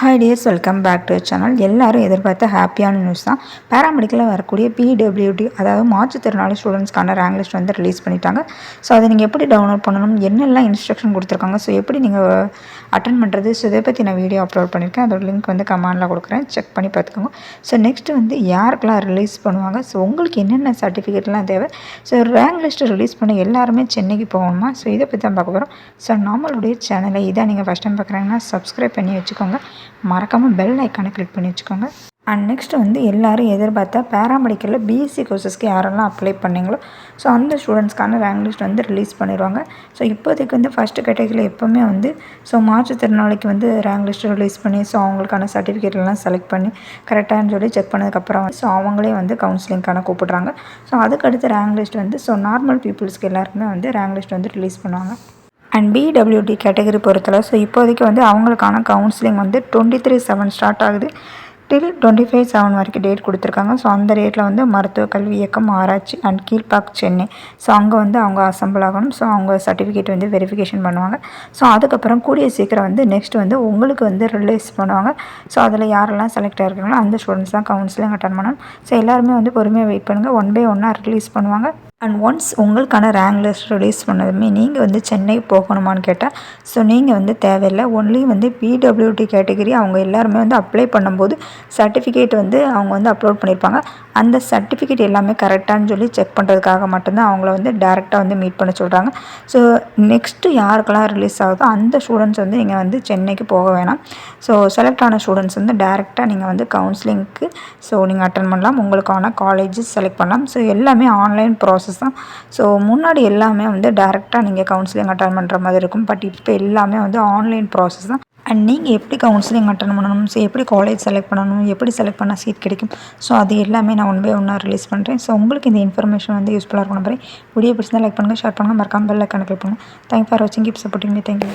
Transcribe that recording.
Hi dears welcome back to channel எல்லாரும் எதிர்பார்த்த ஹாப்பியான நியூஸ் தான். பேராமெடிக்கலில் வரக்கூடிய பிடபிள்யூடி அதாவது மாற்றுத்திறனாளி ஸ்டூடெண்ட்ஸ்க்கான ரேங்க் லிஸ்ட் வந்து ரிலீஸ் பண்ணிட்டாங்க. ஸோ அதை நீங்கள் எப்படி டவுன்லோட் பண்ணணும்? என்னெல்லாம் இன்ஸ்ட்ரக்ஷன் கொடுத்துருக்காங்க? ஸோ எப்படி நீங்கள் அட்டன் பண்ணுறது ஸோ இதை பற்றி நான் வீடியோ அப்லோட் பண்ணியிருக்கேன். அதோட லிங்க் வந்து கமெண்டில் கொடுக்குறேன். செக் பண்ணி பார்த்துக்கோங்க. ஸோ நெக்ஸ்ட் வந்து யாருக்கெல்லாம் ரிலீஸ் பண்ணுவாங்க? ஸோ உங்களுக்கு என்னென்ன சர்டிஃபிகேட்லாம் தேவை? ஸோ ரேங்க் லிஸ்ட்டு ரிலீஸ் பண்ண எல்லாருமே சென்னைக்கு போகணுமா? ஸோ இதை பற்றி தான் பார்க்க போகிறோம் ஸோ நம்மளுடைய சேனலை இதான் நீங்கள் ஃபஸ்ட் டைம் பார்க்குறாங்கன்னா சப்ஸ்கிரைப் பண்ணி வச்சுக்கோங்க. மறக்காமல் பெல் ஐக்கானை கிளிக் பண்ணி வச்சுக்கோங்க. அண்ட் நெக்ஸ்ட் வந்து எல்லோரும் எதிர்பார்த்தா பேராமெடிக்கலில் பிஎஸ்சி கோர்சஸ்க்கு யாரெல்லாம் அப்ளை பண்ணீங்களோ ஸோ அந்த ஸ்டூடெண்ட்ஸ்க்கான ரேங்க் லிஸ்ட் வந்து ரிலீஸ் பண்ணிடுவாங்க. ஸோ இப்போதைக்கு வந்து ஃபஸ்ட்டு கேட்டகரியில் எப்போவுமே வந்து ஸோ மாற்றுத்திறனாளிக்கு வந்து ரேங்க் லிஸ்ட் ரிலீஸ் பண்ணி ஸோ அவங்களுக்கான சர்டிஃபிகேட்லாம் செலக்ட் பண்ணி கரெக்டானு சொல்லி செக் பண்ணதுக்கப்புறம் ஸோ அவங்களே வந்து கவுன்சிலிங்க்கான கூப்பிட்றாங்க. ஸோ அதுக்கடுத்து ரேங்க் லிஸ்ட் வந்து ஸோ நார்மல் பீப்புள்ஸ்க்கு எல்லாருக்குமே வந்து ரேங்க் லிஸ்ட் வந்து ரிலீஸ் பண்ணுவாங்க. அண்ட் பிடபிள்யூடி கேட்டகரி பொறுத்தளவு ஸோ இப்போதைக்கு வந்து அவங்களுக்கான கவுன்சிலிங் வந்து டுவெண்ட்டி த்ரீ செவன் ஸ்டார்ட் ஆகுது. டில் டுவெண்ட்டி ஃபைவ் செவன் வரைக்கும் டேட் கொடுத்துருக்காங்க. ஸோ அந்த டேட்டில் வந்து மருத்துவ கல்வி இயக்கம் ஆராய்ச்சி அண்ட் கீழ்பாக் சென்னை. ஸோ அங்கே வந்து அவங்க அசம்பிள் ஆகணும். ஸோ அவங்க சர்டிஃபிகேட் வந்து வெரிஃபிகேஷன் பண்ணுவாங்க. ஸோ அதுக்கப்புறம் கூடிய சீக்கிரம் வந்து நெக்ஸ்ட் வந்து உங்களுக்கு வந்து ரிலீஸ் பண்ணுவாங்க. ஸோ அதில் யாரெல்லாம் செலக்ட் ஆகிருக்காங்களோ அந்த ஸ்டூடெண்ட்ஸ் தான் கவுன்சிலிங் அட்டன் பண்ணணும். ஸோ எல்லாருமே வந்து பொறுமையாக வெயிட் பண்ணுங்கள் ஒன் பை ஒன்னாக ரிலீஸ் பண்ணுவாங்க. அண்ட் ஒன்ஸ் உங்களுக்கான ரேங்க் லிஸ்ட் ரிலீஸ் பண்ணதுமே நீங்கள் வந்து சென்னை போகணுமான்னு கேட்டால் ஸோ நீங்கள் வந்து தேவையில்லை. ஒன்லி வந்து பிடபிள்யூடி கேட்டகிரி அவங்க எல்லாருமே வந்து அப்ளை பண்ணும்போது சர்டிஃபிகேட் வந்து அவங்க வந்து அப்லோட் பண்ணியிருப்பாங்க அந்த சர்டிஃபிகேட் எல்லாமே கரெக்டானு சொல்லி செக் பண்ணுறதுக்காக மட்டும்தான் அவங்கள வந்து டேரெக்டாக வந்து மீட் பண்ண சொல்கிறாங்க ஸோ நெக்ஸ்ட்டு யாருக்கெல்லாம் ரிலீஸ் ஆகுதோ அந்த ஸ்டூடெண்ட்ஸ் வந்து நீங்கள் வந்து சென்னைக்கு போக வேணாம். ஸோ செலக்ட் ஆன ஸ்டூடெண்ட்ஸ் வந்து டேரெக்டாக நீங்கள் வந்து கவுன்சிலிங்க்கு ஸோ நீங்கள் அட்டன் பண்ணலாம். உங்களுக்கான காலேஜஸ் செலக்ட் பண்ணலாம். ஸோ எல்லாமே ஆன்லைன் ப்ராசஸ் ப்ராசஸ் தான். ஸோ முன்னாடி எல்லாமே வந்து டேரெக்டாக நீங்கள் கவுன்சிலிங் அட்டன் பண்ணுற மாதிரி இருக்கும். பட் இப்போ எல்லாமே வந்து ஆன்லைன் ப்ராசஸ் தான். அண்ட் நீங்கள் எப்படி கவுன்சிலிங் அட்டன் பண்ணணும்? ஸோ எப்படி காலேஜ் செலக்ட் பண்ணணும்? எப்படி செலக்ட் பண்ணால் சீட் கிடைக்கும்? ஸோ அது எல்லாமே நான் ஒன் பை ஒன்னாக ரிலீஸ் பண்ணுறேன் ஸோ உங்களுக்கு இந்த இன்ஃபர்மேஷன் வந்து யூஸ்ஃபுல்லாக இருக்கும் நம்புறேன். வீடியோ பிடிச்சிருந்தா லைக் பண்ணுங்கள் ஷேர் பண்ணுங்கள் மறக்காமல் பெல் ஐக்கான கிளிக் பண்ணுங்கள் தேங்க் ஃபார் வாட்சிங் keep supporting me thank you